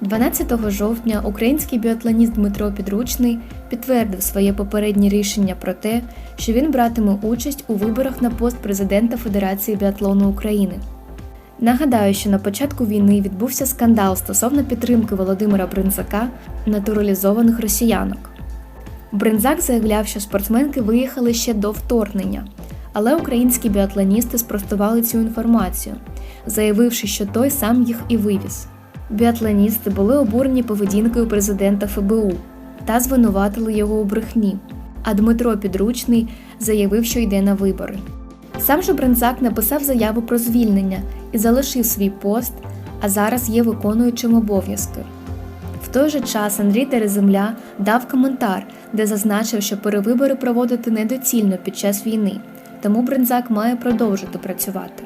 12 жовтня український біатлоніст Дмитро Підручний підтвердив своє попереднє рішення про те, що він братиме участь у виборах на пост президента Федерації біатлону України. Нагадаю, що на початку війни відбувся скандал стосовно підтримки Володимира Бринзака натуралізованих росіянок. Бринзак заявляв, що спортсменки виїхали ще до вторгнення, але українські біатлоністи спростували цю інформацію, заявивши, що той сам їх і вивіз. Біатлоністи були обурені поведінкою президента ФБУ та звинуватили його у брехні. А Дмитро Підручний заявив, що йде на вибори. Сам же Бринзак написав заяву про звільнення і залишив свій пост, а зараз є виконуючим обов'язки. В той же час Андрій Тереземля дав коментар, де зазначив, що перевибори проводити недоцільно під час війни, тому Бринзак має продовжити працювати.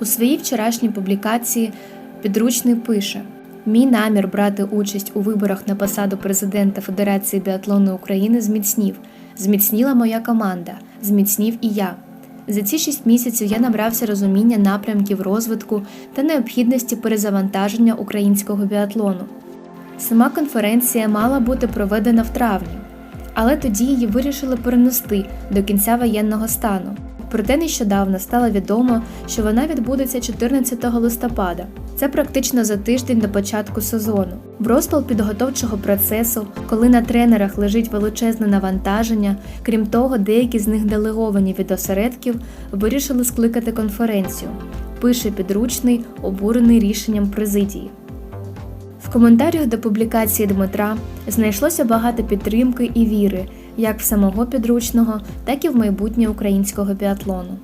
У своїй вчорашній публікації підручний пише: Мій намір брати участь у виборах на посаду президента Федерації біатлону України зміцнів. Зміцніла моя команда, зміцнів і я. За ці шість місяців я набрався розуміння напрямків розвитку та необхідності перезавантаження українського біатлону. Сама конференція мала бути проведена в травні, але тоді її вирішили перенести до кінця воєнного стану. Проте нещодавно стало відомо, що вона відбудеться 14 листопада. Це практично за тиждень до початку сезону. В розпал підготовчого процесу, коли на тренерах лежить величезне навантаження, крім того, деякі з них делеговані від осередків, вирішили скликати конференцію. Пише підручний, обурений рішенням президії. В коментарях до публікації Дмитра знайшлося багато підтримки і віри як в самого підручного, так і в майбутнє українського біатлону.